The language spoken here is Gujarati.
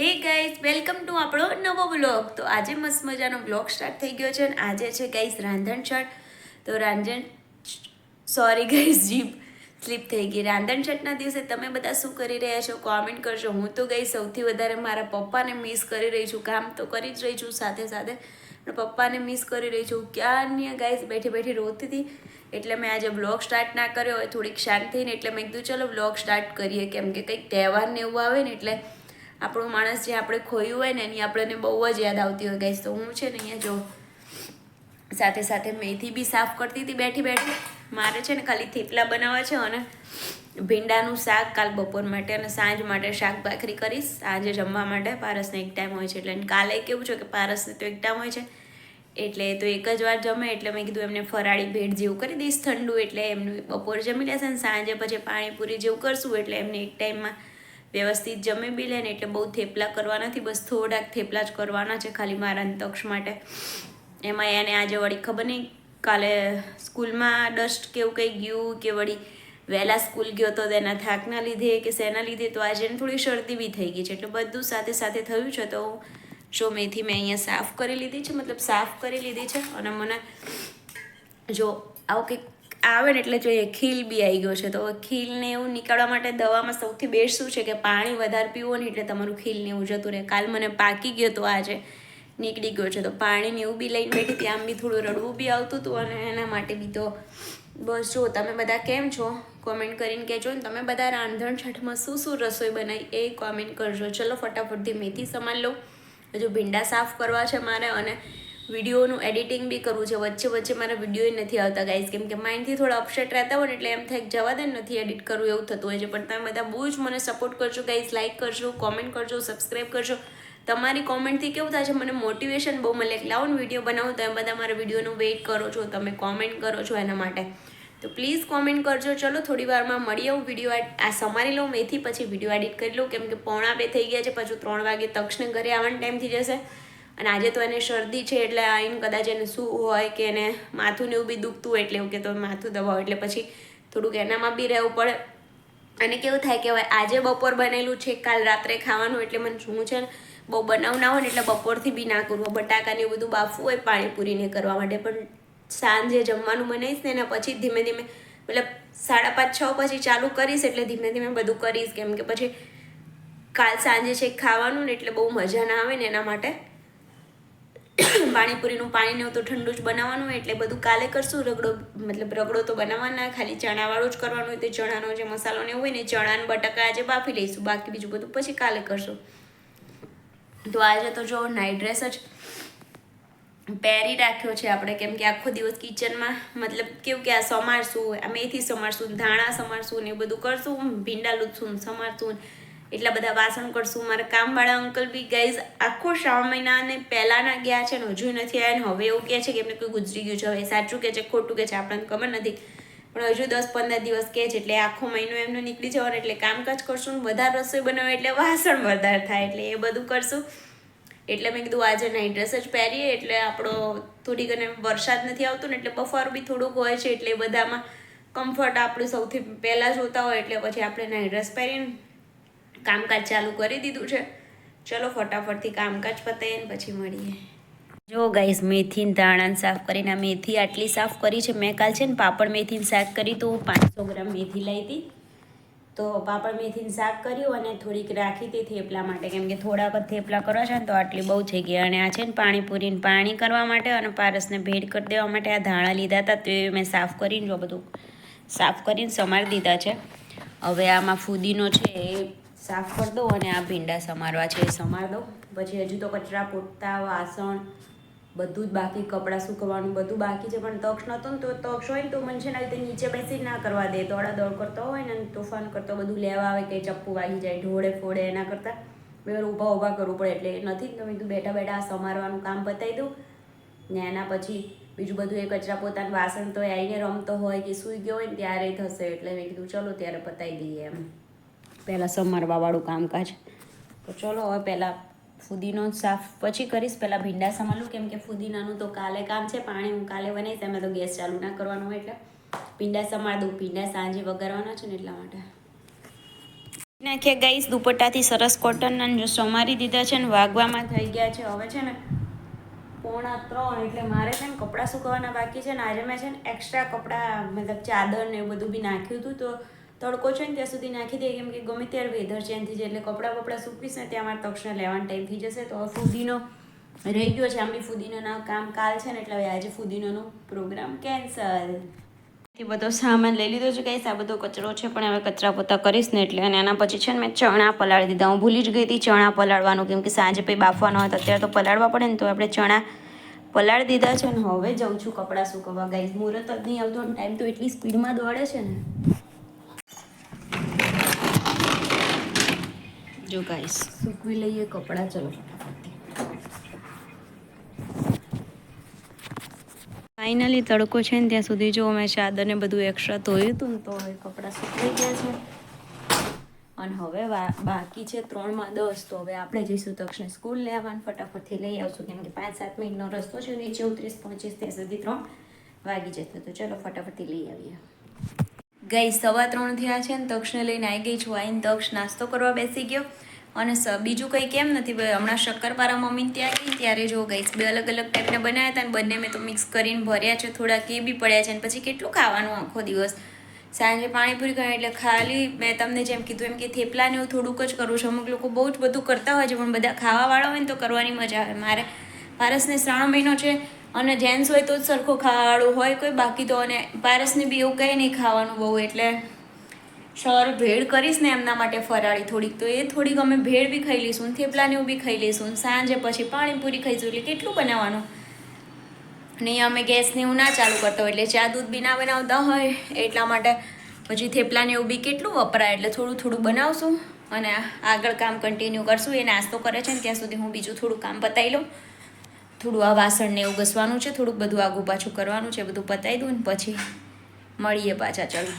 હે ગાઈઝ વેલકમ ટુ આપણો નવો બ્લોગ તો આજે મસ્ત મજાનો બ્લોગ સ્ટાર્ટ થઈ ગયો છે અને આજે છે ગાઈઝ રાંધણ છઠ. તો રાંધણ સોરી ગાઈઝ જીભ સ્લીપ થઈ ગઈ. રાંધણ છઠના દિવસે તમે બધા શું કરી રહ્યા છો કોમેન્ટ કરજો. હું તો ગઈ સૌથી વધારે મારા પપ્પાને મિસ કરી રહી છું. કામ તો કરી જ રહી છું સાથે સાથે. પણ પપ્પાને મિસ કરી રહી છું. ક્યારની ગાઈઝ બેઠી બેઠી રોતી હતી એટલે મેં આજે બ્લોગ સ્ટાર્ટ ના કર્યો. હોય થોડીક શાંત થઈને એટલે મેં કીધું, ચલો બ્લોગ સ્ટાર્ટ કરીએ. કેમ કે કંઈક તહેવાર ને એવું આવે ને એટલે આપણું માણસ જે આપણે ખોયું હોય ને, એની આપણને બહુ જ યાદ આવતી હોય. ગાઈઝ તો હું છે ને અહીંયા જો સાથે સાથે મેથી બી સાફ કરતી હતી બેઠી બેઠી. મારે છે ને ખાલી થેપલા બનાવવા છે અને ભીંડાનું શાક કાલ બપોર માટે અને સાંજ માટે શાક ભાખરી કરીશ. સાંજે જમવા માટે પારસને એક ટાઈમ હોય છે. એટલે કાલે કેવું છે કે પારસને તો એક ટાઈમ હોય છે. એટલે તો એક જ વાર જમે, એટલે મેં કીધું એમને ફરાળી ભેટ જેવું કરી દઈશ ઠંડુ. એટલે એમનું બપોર જમી લેશે અને સાંજે પછી પાણીપુરી જેવું કરશું. એટલે એમને એક ટાઈમમાં વ્યવસ્થિત જમી બી લે ને એટલે બહુ થેપલા કરવા નથી, બસ થોડાક થેપલા જ કરવાના છે ખાલી મારા તક્ષ માટે. એમાં એને આજે વળી ખબર નહીં, કાલે સ્કૂલમાં ડસ્ટ કેવું કંઈ ગયું કે વળી વહેલા સ્કૂલ ગયો તો તેના થાકના લીધે કે શેના લીધે, તો આજે થોડી શરદી બી થઈ ગઈ છે. એટલે બધું સાથે સાથે થયું છે તો જો મેથી મેં અહીંયા સાફ કરી લીધી છે, મતલબ સાફ કરી લીધી છે. અને મને જો આવું કંઈક આવે ને એટલે જોઈએ ખીલ બી આવી ગયો છે. તો ખીલને એવું નીકાળવા માટે દવામાં સૌથી બેસ્ટ શું છે કે પાણી વધારે પીવો ને એટલે તમારું ખીલને એવું જતું રહે. કાલ મને પાકી ગયો તો આજે નીકળી ગયો છે. તો પાણીને એવું બી લઈને બેઠી ત્યાં બી થોડું રડવું બી આવતું હતું અને એના માટે બી તો બસ જો, તમે બધા કેમ છો? કોમેન્ટ કરીને કહેજો ને તમે બધા રાંધણ છઠમાં શું શું રસોઈ બનાવી એ કોમેન્ટ કરજો. ચલો ફટાફટથી મેથી સમાન લો હજુ ભીંડા સાફ કરવા છે મારે અને વિડીયોનું એડિટિંગ બી કરવું છે. વચ્ચે વચ્ચે મારા વીડિયો નથી આવતા ગાઈઝ કેમ કે માઇન્ડથી થોડા અપસેટ રહેતા હોય એટલે એમ થાય જવા દે નથી એડિટ કરવું એવું થતું હોય છે. પણ તમે બધા બહુ જ મને સપોર્ટ કરજો ગાઈઝ લાઇક કરજો કોમેન્ટ કરજો સબસ્ક્રાઈબ કરજો. તમારી કોમેન્ટથી કેવું થાય છે? મને મોટિવેશન બહુ મળે. એટલે લાવો વીડિયો બનાવું, તમે બધા મારા વિડીયોનું વેઇટ કરો છો, તમે કોમેન્ટ કરો છો એના માટે. તો પ્લીઝ કોમેન્ટ કરજો. ચલો, થોડી વારમાં મળી આવું વીડિયો આ સમારી લઉં, મેથી પછી વીડિયો એડિટ કરી લઉં. કેમ કે પોણા બે થઈ ગયા છે, પાછું ત્રણ વાગે તક્ષને ઘરે આવવાનો ટાઈમ થઈ જશે. અને આજે તો એને શરદી છે એટલે આવીને કદાચ એને શું હોય કે એને માથું ને એવું બી દુખતું એટલે એવું કે તો માથું દબાવો. એટલે પછી થોડુંક એનામાં બી રહેવું પડે. અને કેવું થાય કે હવે આજે બપોર બનેલું છે, કાલ રાત્રે ખાવાનું એટલે મને શું છે ને, બહુ બનાવ ના હોય ને એટલે બપોરથી બી ના કરવું બટાકાને એવું બધું બાફવું હોય પાણીપુરીને કરવા માટે. પણ સાંજે જમવાનું બનાવીશ ને એના પછી ધીમે ધીમે, મતલબ સાડા પાંચ, છ પછી ચાલુ કરીશ એટલે ધીમે ધીમે બધું કરીશ. કેમ કે પછી કાલ સાંજે છે ખાવાનું ને એટલે બહુ મજા ના આવે ને એના માટે. પાણીપુરીનું પાણીને તો ઠંડુ જ બનાવવાનું એટલે બધું કાલે કરશું. રગડો, મતલબ રગડો તો બનાવવાના, ખાલી ચણાવાળું જ કરવાનું હોય તો ચણાનો જે મસાલો ને હોય ને ચણાને બટાકા આજે બાફી લઈશું, બાકી બીજું બધું પછી કાલે કરશું. તો આજે તો જો નાઇટ ડ્રેસ જ પહેરી રાખ્યો છે આપણે, કેમ કે આખો દિવસ કિચનમાં, મતલબ કેવું કે આ સમારશું, આ મેથી સમારશું, ધાણા સમારશું ને બધું કરશું, ભીંડા લૂછશું સમારશું એટલા બધા વાસણ કરશું. મારા કામવાળા અંકલ બી ગાઈઝ આખો શ્રાવણ મહિના ને પહેલાંના ગયા છે ને હજુ નથી આવ્યા. ને હવે એવું કહે છે કે એમને કોઈ ગુજરી ગયું છે. હવે સાચું કે છે, ખોટું કે છે. આપણને ખબર નથી. પણ હજુ દસ પંદર દિવસ કહે છે એટલે આખો મહિનો એમનો નીકળી જવાનો. એટલે કામકાજ કરશું ને વધારે રસોઈ બનાવે એટલે વાસણ વધારે થાય. એટલે એ બધું કરશું. એટલે મેં કીધું આજે નાઇટ ડ્રેસ જ પહેરીએ. એટલે આપણો થોડીક અને વરસાદ નથી આવતો ને એટલે બફારો બી થોડુંક હોય છે. એટલે બધામાં કમ્ફર્ટ આપણે સૌથી પહેલાં જોતા હોય. એટલે પછી આપણે નાઇટ ડ્રેસ પહેરીને કામકાજ ચાલુ કરી દીધું છે. ચલો ફટાફટથી કામકાજ પતાવીએ ને પછી મળીએ. જો ગાઈસ મેથીને ધાણાને સાફ કરીને આ મેથી આટલી સાફ કરી છે. મેં કાલ છે ને પાપડ મેથીને શાક કરી તો પાંચસો ગ્રામ મેથી લઈ હતી. તો પાપડ મેથીને શાક કર્યું અને થોડીક રાખી હતી થેપલા માટે. કેમ કે થોડાક જ થેપલા કરવા છે ને તો આટલી બહુ થઈ ગઈ. અને આ છે ને પાણીપુરીને પાણી કરવા માટે અને પારસને ભેટ કરી દેવા માટે આ ધાણા લીધા હતા. તે મેં સાફ કરીને જો બધું સાફ કરીને સમારી દીધા છે. હવે આમાં ફુદીનો છે એ સાફ કરી દો અને આ ભીંડા સમારવા છે એ સમાર દો પછી હજુ તો કચરા પોતા વાસણ, બધું જ બાકી, કપડાં સુકવવાનું બધું બાકી છે. પણ તક્ષ નહોતો ને તો તક્ષ હોય ને તો મને છે ને રીતે નીચે બેસી ના કરવા દે. દોડા દોડ કરતો હોય ને તોફાન કરતો, બધું લેવા આવે કે ચપ્પુ વાગી જાય, ઢોળે, ફોડે એના કરતાં. મેં ઊભા ઊભા કરવું પડે એટલે નથી. જ તો મેં બેઠા બેઠા આ સમારવાનું કામ પતાવી દઉં ને એના પછી બીજું બધું એ કચરા પોતાનું વાસણ તો આવીને રમતો હોય કે સૂઈ ગયો હોય ને ત્યારે થશે એટલે મેં કીધું, ચલો ત્યારે પતાવી દઈએ એમ. પહેલાં સમારવાવાળું કામકાજ. તો ચલો હવે પહેલાં ફુદીનો સાફ પછી કરીશ. પહેલાં ભીંડા સમાલું, કેમ કે ફુદીનાનું તો કાલે કામ છે, પાણી હું કાલે બનાવીશ, એમાં તો ગેસ ચાલુ ના કરવાનું હોય એટલે. ભીંડા સમાર દઉં ભીંડા સાંજે વગાડવાના છે ને એટલા માટે. નાખીએ ગઈશ દુપટ્ટાથી સરસ કોટનના જો સમારી દીધા છે ને, વાગવામાં થઈ ગયા છે હવે છે ને, પોણા ત્રણ એટલે મારે છે ને કપડાં સુકવવાના બાકી છે ને, આજે મેં છે ને એક્સ્ટ્રા કપડાં, મતલબ ચાદર ને એવું બધું બી નાખ્યું હતું, તો તડકો છે ને ત્યાં સુધી નાખી દઈએ, કેમ કે ગમે ત્યારે વેધર ચેન્જ થઈ જાય એટલે કપડાં બપડાં સૂકવીશ ને ત્યાં મારે તક્ષણ લેવાનો ટાઈમ થઈ જશે. તો હવે ફૂદીનો રહી ગયો છે આમની ફુદીનોના કામ કાલ છે ને એટલે હવે આજે ફુદીનોનો પ્રોગ્રામ કેન્સલ એ બધો સામાન લઈ લીધો છે, ગાઈસ. આ બધો કચરો છે, પણ હવે કચરા પોતા કરીશ ને એટલે. અને એના પછી છે ને મેં ચણા પલાળી દીધા. હું ભૂલી જ ગઈ હતી ચણા પલાળવાનું, કેમ કે સાંજે પછી બાફવાનો હોય તો અત્યારે તો પલાળવા પડે ને, તો આપણે ચણા પલાળી દીધા છે ને, હવે જાઉં છું કપડાં સુકવવા. ગાઈસ, મુહૂર્ત જ નહીં આવતો, ટાઈમ તો એટલી સ્પીડમાં દોડે છે ને. જો ગાઈસ સૂકવી લઈએ કપડાં, ચલો ફાઇનલી તડકો છે ને ત્યાં સુધી જો મેં ચાદરને બધું એક્સ્ટ્રા ધોયું હતું તો હવે કપડાં સુકાઈ ગયા છે. અને હવે બાકી છે ત્રણમાં દસ, તો હવે આપણે જઈશું તક્ષને સ્કૂલ લેવાનું, ફટાફટથી લઈ આવશું, કેમ કે પાંચ સાત મિનિટનો રસ્તો છે, નીચે ઉતરીશ, પહોંચીશ ત્યાં સુધી ત્રણ વાગી જતો તો ચલો ફટાફટથી લઈ આવીએ. ગઈ સવા ત્રણ થયા છે ને તક્ષને લઈને આવી ગઈ છું આવીને તક્ષ નાસ્તો કરવા બેસી ગયો. અને બીજું કંઈ કેમ નથી, ભાઈ હમણાં શક્કરપારા મમ્મીને ત્યાં ગઈ, ત્યારે જો ગઈશ બે અલગ અલગ ટાઈપના બનાવ્યા હતા અને બંને મેં તો મિક્સ કરીને ભર્યા છે. થોડાક એ બી પડ્યા છે અને પછી કેટલું ખાવાનું આખો દિવસ? સાંજે પાણીપુરી ખાઈ એટલે ખાલી મેં તમને જેમ કીધું એમ કે થેપલાને એવું થોડુંક જ કરું છું. અમુક લોકો બહુ જ બધું કરતા હોય છે, પણ બધા ખાવાવાળા હોય ને તો કરવાની મજા આવે. મારે પારસને શ્રાવણ મહિનો છે અને જેન્ટ્સ હોય તો જ સરખો ખાવાવાળું હોય, કોઈ બાકી તો અને પારસને બી એવું કંઈ નહીં ખાવાનું બહુ, એટલે સર ભેળ કરીશ ને એમના માટે ફરાળી થોડીક. તો એ થોડીક અમે ભેળ બી ખાઈ લઈશું, થેપલાને એવું બી ખાઈ લઈશું, સાંજે પછી પાણીપુરી ખાઈશું, એટલે કેટલું બનાવવાનું? અને અમે ગેસને એવું ના ચાલુ કરતો હોય, એટલે ચા દૂધ બી ના બનાવતા હોય, એટલા માટે પછી થેપલાને એવું બી કેટલું વપરાય, એટલે થોડું થોડું બનાવશું અને આગળ કામ કન્ટિન્યુ કરશું. એ નાસ્તો કરે છે ને, ત્યાં સુધી હું બીજું થોડું કામ પતાવી લઉં. થોડું આ વાસણને એવું ઘસવાનું છે, થોડુંક બધું આગું પાછું કરવાનું છે, બધું પતાવી દઉં ને પછી મળીએ પાછા, ચાલો.